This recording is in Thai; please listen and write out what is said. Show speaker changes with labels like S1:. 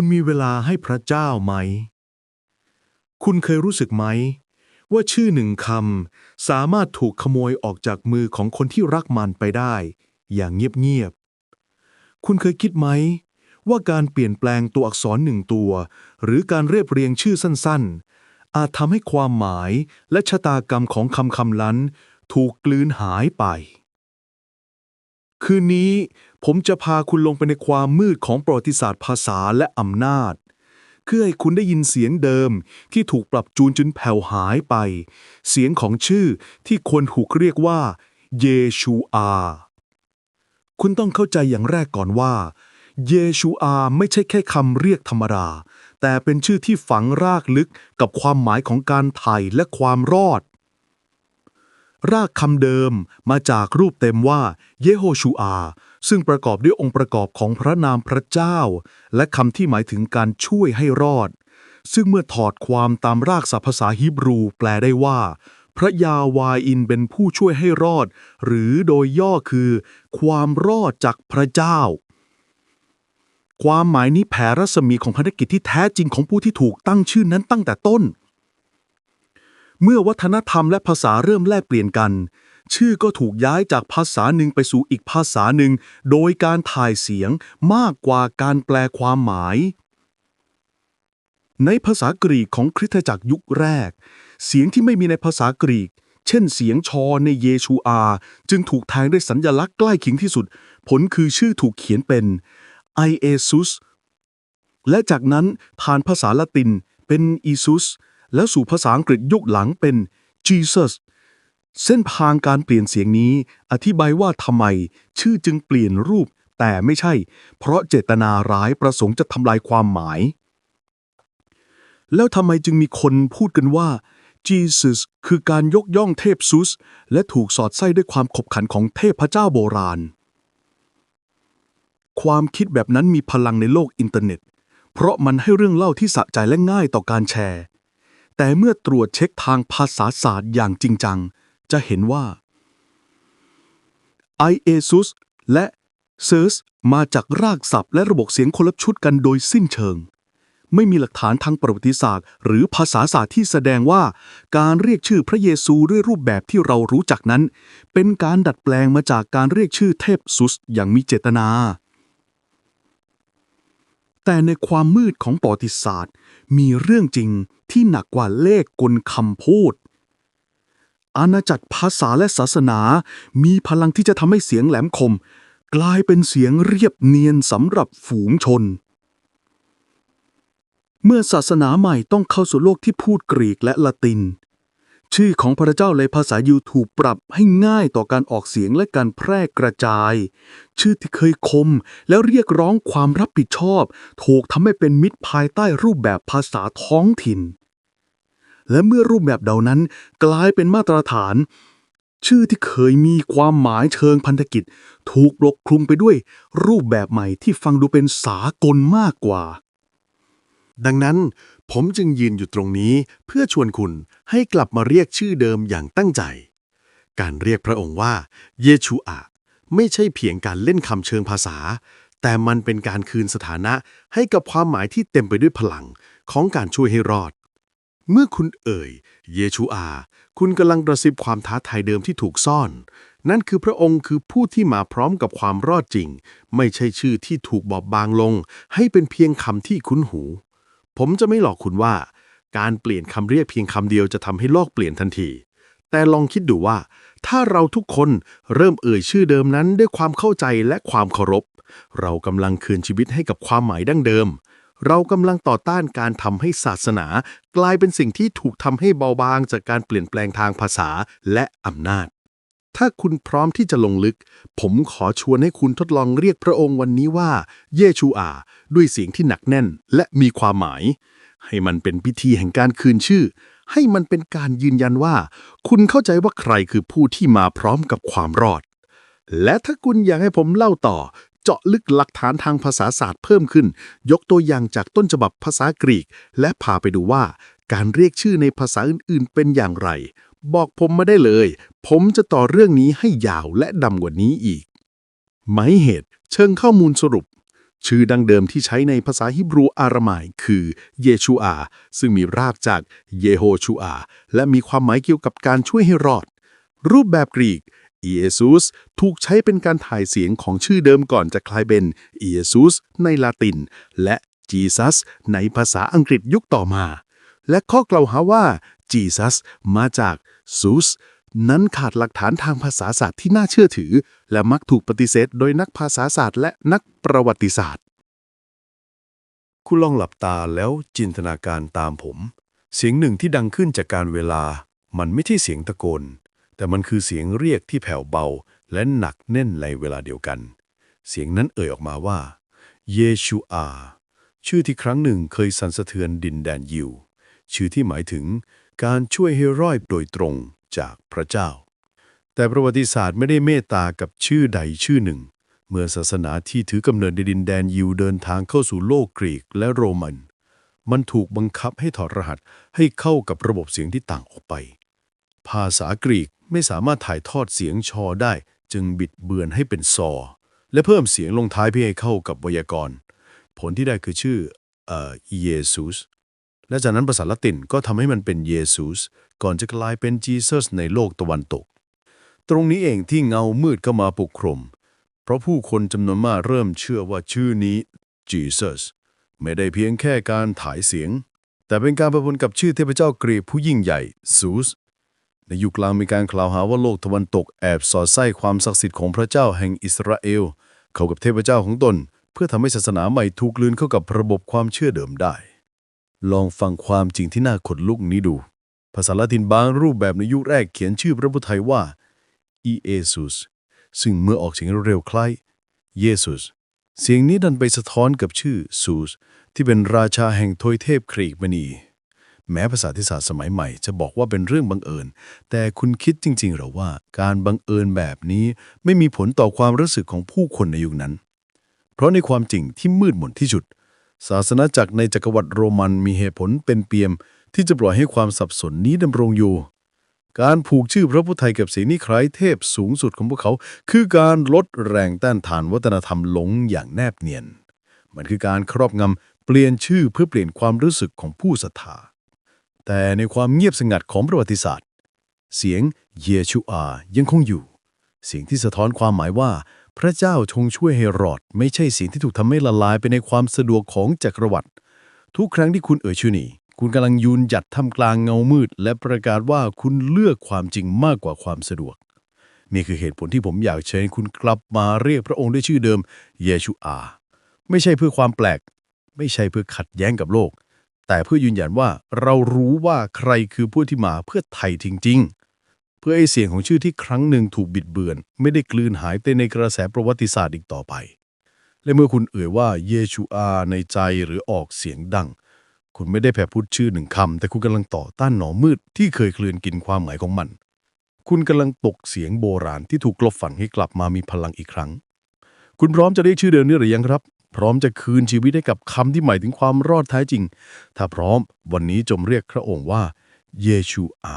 S1: คุณมีเวลาให้พระเจ้าไหม คุณเคยรู้สึกไหม ว่าชื่อหนึ่งคำสามารถถูกขโมยออกจากมือของคนที่รักมันไปได้ อย่างเงียบๆ คุณเคยคิดไหม ว่าการเปลี่ยนแปลงตัวอักษรหนึ่งตัว หรือการเรียบเรียงชื่อสั้นๆ อาจทำให้ความหมายและชะตากรรมของคำคำนั้น ถูกกลืนหายไป คืนนี้ผมจะพาคุณลงไปในความมืดของประวัติศาสตร์ภาษาและอำนาจ เพื่อให้คุณได้ยินเสียงเดิมที่ถูกปรับจูนจนแผ่วหายไป เสียงของชื่อที่ควรถูกเรียกว่า เยชูอา คุณต้องเข้าใจอย่างแรกก่อนว่า เยชูอาไม่ใช่แค่คำเรียกธรรมดาแต่เป็นชื่อที่ฝังรากลึกกับความหมายของการไถ่และความรอด รากคำเดิมมาจากรูปเต็มว่าเยโฮชูอา ซึ่งประกอบด้วยองค์ประกอบของพระนามพระเจ้า และคำที่หมายถึงการช่วยให้รอด ซึ่งเมื่อถอดความตามรากศัพท์ภาษาฮีบรู แปลได้ว่า พระยาวาอินเป็นผู้ช่วยให้รอด หรือโดยย่อคือ ความรอดจากพระเจ้า ความหมายนี้แผ่รัศมีของภารกิจที่แท้จริงของผู้ที่ถูกตั้งชื่อนั้นตั้งแต่ต้น เมื่อวัฒนธรรมและภาษาเริ่มแลกเปลี่ยนกัน ชื่อก็ถูกย้ายจากภาษาหนึ่งไปสู่อีกภาษาหนึ่ง โดยการถ่ายเสียงมากกว่าการแปลความหมาย ในภาษากรีกของคริสตจักรยุคแรก เสียงที่ไม่มีในภาษากรีก เช่นเสียงชอในเยชูอา จึงถูกแทนด้วยสัญลักษณ์ใกล้เคียงที่สุด ผลคือชื่อถูกเขียนเป็น i e s u s และจากนั้นผ่านภาษาละตินเป็น Isus แล้วสู่ภาษาอังกฤษยุคหลังเป็น Jesus เส้นทางการเปลี่ยนเสียงนี้ อธิบายว่าทำไม ชื่อจึงเปลี่ยนรูป แต่ไม่ใช่ เพราะเจตนาร้ายประสงค์จะทำลายความหมาย แล้วทำไมจึงมีคนพูดกันว่า Jesus คือการยกย่องเทพซุส และถูกสอดไส้ด้วยความขบขันของเทพเจ้าโบราณ ความคิดแบบนั้นมีพลังในโลกอินเทอร์เน็ต เพราะมันให้เรื่องเล่าที่สะใจและง่ายต่อการแชร์ แต่เมื่อตรวจเช็คทางภาษาศาสตร์อย่างจริงจัง จะเห็นว่า i e s u s และ s e r s มาจากรากศัพท์และระบบเสียงคนละชุดกันโดยสิ้นเชิง ไม่มีหลักฐานทางประวัติศาสตร์ หรือภาษาศาสตร์ที่แสดงว่า การเรียกชื่อพระเยซูด้วยรูปแบบที่เรารู้จักนั้น เป็นการดัดแปลงมาจากการเรียกชื่อเทพซุสอย่างมีเจตนา แต่ในความมืดของประวัติศาสตร์ มีเรื่องจริงที่หนักกว่าเลขกลคำพูด อาณาจักรภาษาและศาสนา มีพลังที่จะทำให้เสียงแหลมคม กลายเป็นเสียงเรียบเนียนสำหรับฝูงชน เมื่อศาสนาใหม่ต้องเข้าสู่โลกที่พูดกรีกและละติน ชื่อของพระเจ้าในภาษายูถูกปรับให้ง่ายต่อการออกเสียงและการแพร่กระจาย ชื่อที่เคยคมแล้วเรียกร้องความรับผิดชอบ ถูกทำให้เป็นมิตรภายใต้รูปแบบภาษาท้องถิ่น และเมื่อรูปแบบเหล่านั้นกลายเป็นมาตรฐาน ชื่อที่เคยมีความหมายเชิงพันธกิจ ถูกปกคลุมไปด้วยรูปแบบใหม่ที่ฟังดูเป็นสากลมากกว่า
S2: ดังนั้น ผมจึงยืนอยู่ตรงนี้เพื่อชวนคุณให้กลับมาเรียกชื่อเดิมอย่างตั้งใจ การเรียกพระองค์ว่า เยชูอาไม่ใช่เพียงการเล่นคำเชิงภาษา แต่มันเป็นการคืนสถานะให้กับความหมายที่เต็มไปด้วยพลังของการช่วยให้รอด เมื่อคุณเอ่ย เยชูอา คุณกำลังกระซิบความท้าทายเดิมที่ถูกซ่อน นั่นคือพระองค์คือผู้ที่มาพร้อมกับความรอดจริง ไม่ใช่ชื่อที่ถูกบอบบางลง ให้เป็นเพียงคำที่คุ้นหู ผมจะไม่หลอกคุณว่า การเปลี่ยนคำเรียกเพียงคำเดียวจะทำให้โลกเปลี่ยนทันที แต่ลองคิดดูว่า ถ้าเราทุกคนเริ่มเอ่ยชื่อเดิมนั้นด้วยความเข้าใจและความเคารพ เรากำลังคืนชีวิตให้กับความหมายดั้งเดิม เรากำลังต่อต้านการทำให้ศาสนา กลายเป็นสิ่งที่ถูกทำให้เบาบางจากการเปลี่ยนแปลงทางภาษาและอำนาจ ถ้าคุณพร้อมที่จะลงลึก ผมขอชวนให้คุณทดลองเรียกพระองค์วันนี้ว่า เยชูอา ด้วยเสียงที่หนักแน่นและมีความหมาย ให้มันเป็นพิธีแห่งการคืนชื่อ ให้มันเป็นการยืนยันว่า คุณเข้าใจว่าใครคือผู้ที่มาพร้อมกับความรอด และถ้าคุณอยากให้ผมเล่าต่อ เจาะลึกหลักฐานทางภาษาศาสตร์เพิ่มขึ้น ยกตัวอย่างจากต้นฉบับภาษากรีก และพาไปดูว่า การเรียกชื่อในภาษาอื่นๆ เป็นอย่างไร บอกผมมาได้เลย ผมจะต่อเรื่องนี้ให้ยาวและดำกว่านี้อีก หมายเหตุ เชิงข้อมูลสรุป ชื่อดังเดิมที่ใช้ในภาษาฮิบรูอารามายคือเยชูอา ซึ่งมีรากจากเยโฮชูอา และมีความหมายเกี่ยวกับการช่วยให้รอด รูปแบบกรีกเยซูสถูกใช้เป็นการถ่ายเสียงของชื่อเดิมก่อนจะกลายเป็นเยซูสในลาติน และจีซัสในภาษาอังกฤษยุคต่อมา และข้อกล่าวหาว่าจีซัสมาจาก ซูสนั้นขาดหลักฐานทางภาษาศาสตร์ที่น่าเชื่อถือ และมักถูกปฏิเสธโดยนักภาษาศาสตร์และนักประวัติศาสตร์
S1: คุณลองหลับตาแล้วจินตนาการตามผม เสียงหนึ่งที่ดังขึ้นจากการเวลา มันไม่ใช่เสียงตะโกน แต่มันคือเสียงเรียกที่แผ่วเบา และหนักแน่นในเวลาเดียวกัน เสียงนั้นเอ่ยออกมาว่า เยชูอา ชื่อที่ครั้งหนึ่งเคยสั่นสะเทือนดินแดนยิว ชื่อที่หมายถึง การช่วยให้รอดโดยตรงจากพระเจ้า แต่ประวัติศาสตร์ไม่ได้เมตตากับชื่อใดชื่อหนึ่ง เมื่อศาสนาที่ถือกำเนิดในดินแดนยิวเดินทางเข้าสู่โลกกรีกและโรมัน มันถูกบังคับให้ถอดรหัสให้เข้ากับระบบเสียงที่ต่างออกไป ภาษากรีกไม่สามารถถ่ายทอดเสียงชอได้จึงบิดเบือนให้เป็นซอ และเพิ่มเสียงลงท้ายเพื่อให้เข้ากับไวยากรณ์ ผลที่ได้คือชื่อเอ่อเยซูส และจากนั้นภาษาละตินก็ทำให้มันเป็นเยซูสก่อนจะกลายเป็นจีซัสในโลกตะวันตก ตรงนี้เองที่เงามืดเข้ามาปกคลุมเพราะผู้คนจำนวนมากเริ่มเชื่อว่าชื่อนี้ Jesus ไม่ได้เพียงแค่การถ่ายเสียง แต่เป็นการประพนกับชื่อเทพเจ้ากรีกผู้ยิ่งใหญ่ซูสในยุคกลางมีการกล่าวหาว่าโลกตะวันตกแอบสอดไส้ความศักดิ์สิทธิ์ของพระเจ้าแห่งอิสราเอล เข้ากับเทพเจ้าของตน เพื่อทำให้ศาสนาใหม่ถูกลืนเข้ากับระบบความเชื่อเดิมได้ ลองฟังความจริงที่น่าขนลุกนี้ดู ภาษาละตินบางรูปแบบในยุคแรกเขียนชื่อพระพุทธไทยว่าอีเอซุสซึ่งเมื่อออกเสียงเร็วคล้ายเยซุสเสียงนี้ดันไปสะท้อนกับชื่อซูสที่เป็นราชาแห่งทวยเทพครีกมณี แม้ภาษาทิศาสตร์สมัยใหม่จะบอกว่าเป็นเรื่องบังเอิญ แต่คุณคิดจริงๆหรือว่าการบังเอิญแบบนี้ไม่มีผลต่อความรู้สึกของผู้คนในยุคนั้น เพราะในความจริงที่มืดมนที่สุด ศาสนาจักรในจักรวรรดิโรมันมีเหตุผลเป็นเปี่ยม ที่จะปล่อยให้ความสับสนนี้ดำรงอยู่ การผูกชื่อพระพุทธไทยกับสิ่งนี้คล้ายเทพสูงสุดของพวกเขา คือการลดแรงต้านทานวัฒนธรรมลงอย่างแนบเนียน มันคือการครอบงำเปลี่ยนชื่อเพื่อเปลี่ยนความรู้สึกของผู้ศรัทธา แต่ในความเงียบสงัดของประวัติศาสตร์ เสียงเยชูอายังคงอยู่ เสียงที่สะท้อนความหมายว่า พระเจ้าทรงช่วยให้รอด ไม่ใช่สียงที่ถูกทำให้ละลายไปในความสะดวกของจักรวรรดิทุกครั้งที่คุณเอ่ยชื่อนี้คุณกำลังยืนหยัดท่ามกลางเงามืด และประกาศว่าคุณเลือกความจริงมากกว่าความสะดวกนี่คือเหตุผลที่ผมอยากเชิญคุณกลับมาเรียกพระองค์ด้วยชื่อเดิม เยชูอา ไม่ใช่เพื่อความแปลก ไม่ใช่เพื่อขัดแย้งกับโลก แต่เพื่อยืนยันว่าเรารู้ว่าใครคือผู้ที่มาเพื่อไทยจริงๆ เพื่อให้เสียงของชื่อที่ครั้งหนึ่งถูกบิดเบือน ไม่ได้กลืนหายไปในกระแสประวัติศาสตร์อีกต่อไป และเมื่อคุณเอ่ยว่าเยชูอาในใจหรือออกเสียงดัง คุณไม่ได้แผ่พูดชื่อหนึ่งคำแต่คุณกำลังต่อต้านหนอมืดที่เคยกลืนกินความหมายของมัน คุณกำลังปลุกเสียงโบราณที่ถูกกลบฝังให้กลับมามีพลังอีกครั้ง คุณพร้อมจะเรียกชื่อเดิมนี้หรือยังครับ พร้อมจะคืนชีวิตให้กับคำที่หมายถึงความรอดแท้จริง ถ้าพร้อมวันนี้จงเรียกพระองค์ว่าเยชูอา